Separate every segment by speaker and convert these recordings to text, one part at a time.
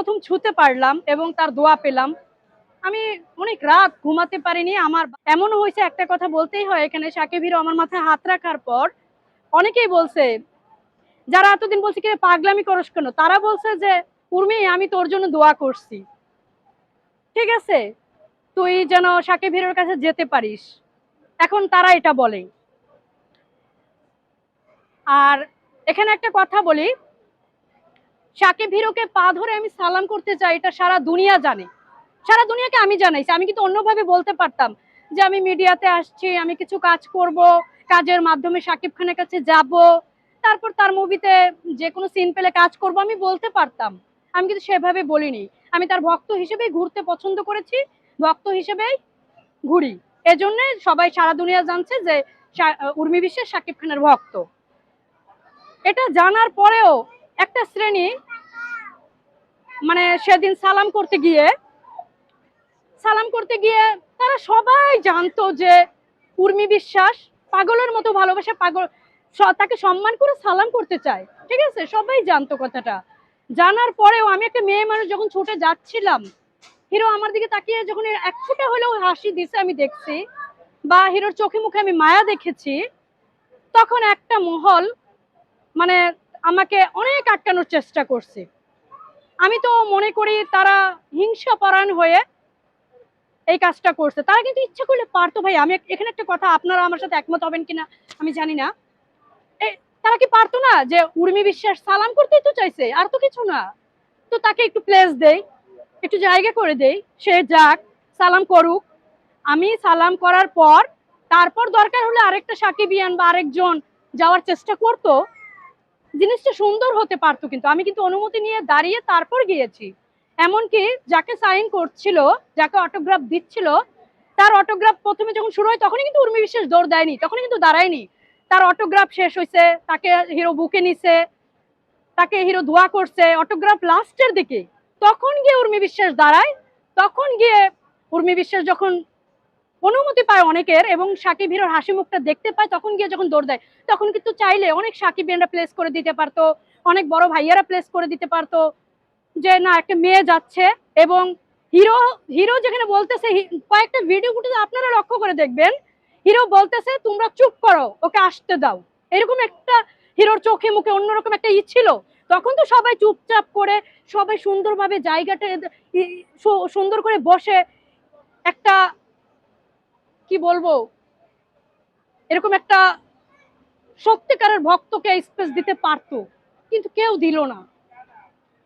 Speaker 1: প্রথম ছুতে পারলাম এবং তার দোয়া পেলাম। আমি অনেক রাত ঘুমাতে পারিনি, আমার এমনও হয়েছে, একটা কথা বলতেই হয়, এখানে সাকিব হিরো আমার মাথায় হাত রাখার পর অনেকেই বলছে, যারা এতদিন বলছে কিরে পাগলামি করস কেন? তারা বলছে যে, উর্মি, আমি তোর জন্য দোয়া করছি। ঠিক আছে? তুই যেন সাকিব হিরোর কাছে যেতে পারিস। এখন তারা এটা বলে। আর এখানে একটা কথা বলি সাকিব হিরোকে পা ধরে আমি সালাম করতে চাই এটা সারা দুনিয়া জানে। সারা দুনিয়াকে আমি জানাইছি। আমি কিন্তু অন্যভাবে বলতে পারতাম যে আমি মিডিয়াতে আসছি, আমি কিছু কাজ করব, কাজের মাধ্যমে সাকিব খানের কাছে যাব, তারপর তার মুভিতে যে কোনো সিন পেলে কাজ করব, আমি বলতে পারতাম। আমি কিন্তু সেভাবে বলিনি। আমি তার ভক্ত হিসেবেই ঘুরতে পছন্দ করেছি, ভক্ত হিসেবেই ঘুরি। এজন্য সবাই সারা দুনিয়া জানছে যে উর্মি বিশ্বের সাকিব খানের ভক্ত। এটা জানার পরেও একটা শ্রেণি মানে সেদিন সালাম করতে গিয়ে, সালাম করতে গিয়ে তারা সবাই জানতো যে উর্মি বিশ্বাস পাগলের মতো ভালোবাসে, পাগল তাকে সম্মান করে সালাম করতে চায়। ঠিক আছে? সবাই জানতো কথাটা। জানার পরেও আমি একটা মেয়ে মানুষ যখন ছুটে যাচ্ছিলাম, হিরো আমার দিকে তাকিয়ে যখন এক ফুটা হলেও হাসি দিছে, আমি দেখছি বা হিরোর চোখে মুখে আমি মায়া দেখেছি, তখন একটা মহল মানে আমাকে অনেক আটকানোর চেষ্টা করছে। আমি তো মনে করি তারা হিংসা পরায়ণ হয়ে এই কাজটা করছে। তারা কিন্তু ইচ্ছা করলে পারতো ভাই, আমি এখানে একটা কথা, আপনারা আমার সাথে একমত হবেন কিনা আমি জানি না। তারা কি পারতো না যে উর্মি বিশ্বাস সালাম করতেই তো চাইছে? আর তো কিছু না। তো তাকে একটু প্লেস দেই, একটু জায়গা করে দেই, সে যাক, সালাম করুক। আমি সালাম করার পর, তারপর দরকার হলে আরেকটা সাকিবিয়ান বা আরেকজন যাওয়ার চেষ্টা করতো। জিনিসটা সুন্দর হতে পারতো কিন্তু। আমি কিন্তু অনুমতি নিয়ে দাঁড়িয়ে তারপর গিয়েছি। এমনকি যাকে সাইন করছিল, যাকে অটোগ্রাফ দিচ্ছিল, তার অটোগ্রাফ প্রথমে যখন শুরু হয়, তখনই কিন্তু উর্মি বিশ্বাস দৌড় দেয়নি, তখনই কিন্তু দাঁড়ায়নি। তার অটোগ্রাফ শেষ হয়েছে তাকে হিরো বুকে নিছে, তাকে হিরো ধোয়া করছে অটোগ্রাফ লাস্টের দিকে। তখন গিয়ে উর্মি বিশ্বাস দাঁড়ায়, তখন গিয়ে উর্মি বিশ্বাস যখন অনুমতি পায় অনেকের এবং সাকিব হিরোর হাসি মুখটা দেখতে পায়, তখন গিয়ে যখন দৌড় দেয়, তখন কিন্তু চাইলে অনেক সাকিবিয়ানরা প্লেস করে দিতে পারতো, অনেক বড় ভাইয়ারা প্লেস করে দিতে পারতো যে, না, একটা মেয়ে যাচ্ছে। এবং হিরো হিরো যেখানে বলতেছে কয়েকটা ভিডিও ফুটেজ আপনারা লক্ষ্য করে দেখবেন, হিরো বলতেছে, তোমরা চুপ করো, ওকে আসতে দাও। এরকম একটা হিরোর চোখে মুখে অন্যরকম একটা ই ছিল। তখন তো সবাই চুপচাপ করে, সবাই সুন্দরভাবে জায়গাটা সুন্দর করে বসে একটা কি বলব? এরকম একটা সত্যিকারের ভক্তকে স্পেস দিতে পারতো, কিন্তু কেউ দিল না।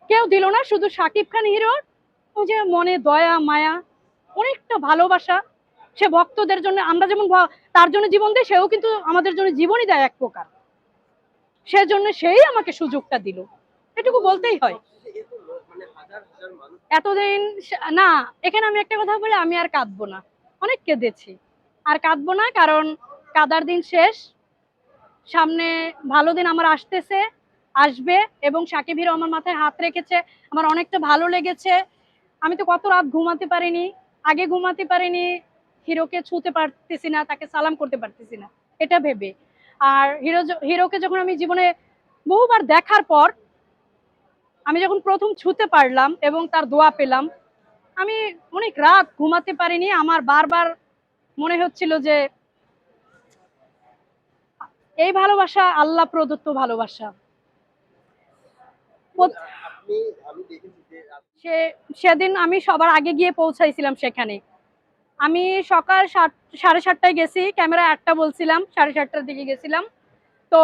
Speaker 1: কেউ দিল না, শুধু সাকিব খান হিরোর ওই যে মনে দয়া, মায়া, অনেকটা ভালোবাসা। সে ভক্তদের জন্য, আমরা যেমন তার জন্য জীবন দেয়, সেও কিন্তু আমাদের জন্য জীবনই দেয় এক প্রকার। সেজন্য সেই আমাকে সুযোগটা দিল। এটুকু বলতেই হয়। এতদিন না, এখানে আমি একটা কথা বলি, আমি আর কাঁদবো না। অনেক কেঁদেছি। আর কাঁদবো না, কারণ কাদার দিন শেষ। সামনে ভালো দিন আমার আসতেছে, আসবে, এবং সাকিব হিরো আমার মাথায় হাত রেখেছে। আমার অনেকটা ভালো লেগেছে। আমি তো কত রাত ঘুমাতে পারিনি, আগে ঘুমাতে পারিনি, হিরোকে ছুতে পারতেছি না, তাকে সালাম করতে পারতেছি না, এটা ভেবে। আর হিরো হিরোকে যখন আমি জীবনে বহুবার দেখার পর, আমি যখন প্রথম ছুতে পারলাম এবং তার দোয়া পেলাম, আমি অনেক রাত ঘুমাতে পারিনি, আমার বারবার মনে হচ্ছিল যে এই ভালোবাসা আল্লাহ প্রদত্ত ভালোবাসা। সে সেদিন আমি সবার আগে গিয়ে পৌঁছাইছিলাম সেখানে। আমি সকাল সাত সাড়ে সাতটায় গেছি ক্যামেরা আটটা বলছিলাম সাড়ে সাতটার দিকে গেছিলাম। তো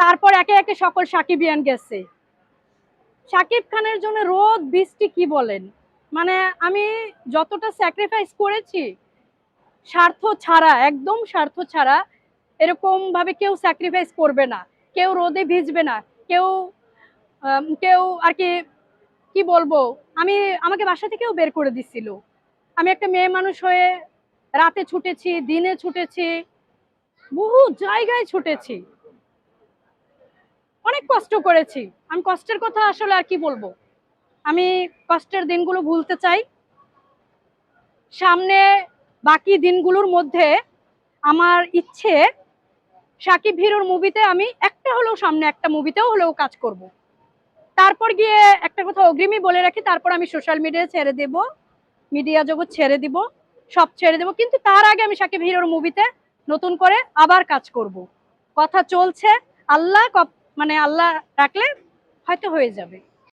Speaker 1: তারপর একে একে সকল সাকিব সাকিবিয়ান গেছে। সাকিব খানের জন্য রোদ বৃষ্টি কি বলেন? মানে আমি যতটা স্যাক্রিফাইস করেছি স্বার্থ ছাড়া, একদম স্বার্থ ছাড়া এরকম ভাবে কেউ স্যাক্রিফাইস করবে না, কেউ রোদে ভিজবে না, কেউ কেউ আর কি কি বলব, আমি, আমাকে বাসা থেকেও বের করে দিছিল। আমি একটা মেয়ে মানুষ হয়ে রাতে ছুটেছি, দিনে ছুটেছি, বহু জায়গায় ছুটেছি। অনেক কষ্ট করেছি। আমি কষ্টের কথা আসলে আর কি বলব? আমি কষ্টের দিনগুলো ভুলতে চাই। সামনে বাকি দিনগুলোর মধ্যে আমার ইচ্ছে সাকিব হিরোর মুভিতে আমি একটা হলেও সামনে একটা মুভিতেও হলেও কাজ করব। তারপর গিয়ে একটা কথা অগ্রিমই বলে রাখি, তারপর আমি সোশ্যাল মিডিয়া ছেড়ে দেব মিডিয়া জগৎ ছেড়ে দিব, সব ছেড়ে দেব। কিন্তু তার আগে আমি সাকিব হিরোর মুভিতে নতুন করে আবার কাজ করব। কথা চলছে, আল্লাহ মানে আল্লাহ রাখলে হয়তো হয়ে যাবে।